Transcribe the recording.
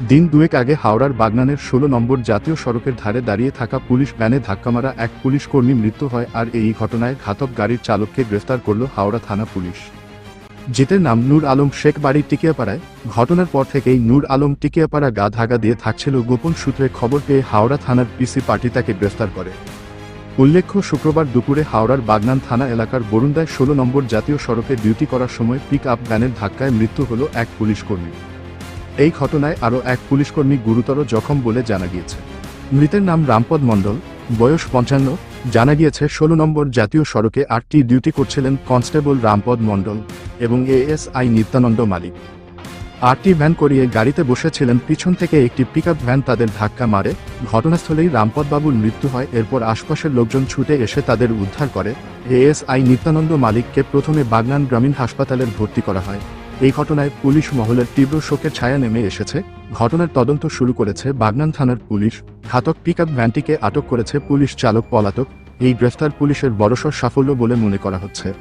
দিন দুয়েক আগে হাওড়ার বাগনানের ষোলো নম্বর জাতীয় সড়কের ধারে দাঁড়িয়ে থাকা পুলিশ ভ্যানে ধাক্কা মারা এক পুলিশ কর্মী মৃত্যু হয় আর এই ঘটনায় ঘাতক গাড়ির চালককে গ্রেফতার করল হাওড়া থানা পুলিশ। জিতের নাম নূর আলম শেখ বাড়ির টিকিয়াপাড়ায়। ঘটনার পর থেকেই নূর আলম টিকিয়াপাড়া গা ধাগা দিয়ে থাকছিল গোপন সূত্রে খবর পেয়ে হাওড়া থানার পিসি পার্টি তাকে গ্রেফতার করে। উল্লেখ্য, শুক্রবার দুপুরে হাওড়ার বাগনান থানা এলাকার বরুন্দায় ষোলো নম্বর জাতীয় সড়কে ডিউটি করার সময় পিক আপ ভ্যানের ধাক্কায় মৃত্যু হল এক পুলিশ কর্মী। এই ঘটনায় আরও এক পুলিশকর্মী গুরুতর জখম বলে জানা গিয়েছে। মৃতের নাম রামপদ মণ্ডল, বয়স পঞ্চান্ন, জানা গিয়েছে ষোলো নম্বর জাতীয় সড়কে আটটি ডিউটি করছিলেন কনস্টেবল রামপদ মণ্ডল এবং এএসআই নিত্যানন্দ মালিক। আটটি ভ্যান করিয়ে গাড়িতে বসেছিলেন, পিছন থেকে একটি পিকআপ ভ্যান তাদের ধাক্কা মারে, ঘটনাস্থলেই রামপদবাবুর মৃত্যু হয়, এরপর আশপাশের লোকজন ছুটে এসে তাদের উদ্ধার করে। এএসআই নিত্যানন্দ মালিককে প্রথমে বাগনান গ্রামীণ হাসপাতালের ভর্তি করা হয়। এই ঘটনায় পুলিশ মহলের তীব্র শোকের ছায়া নেমে এসেছে। ঘটনার তদন্ত শুরু করেছে বাগনান থানার পুলিশ। ঘাতক পিকআপ ভ্যানটিকে আটক করেছে পুলিশ চালক পলাতক। এই গ্রেফতার পুলিশের বড়সড় সাফল্য বলে মনে করা হচ্ছে।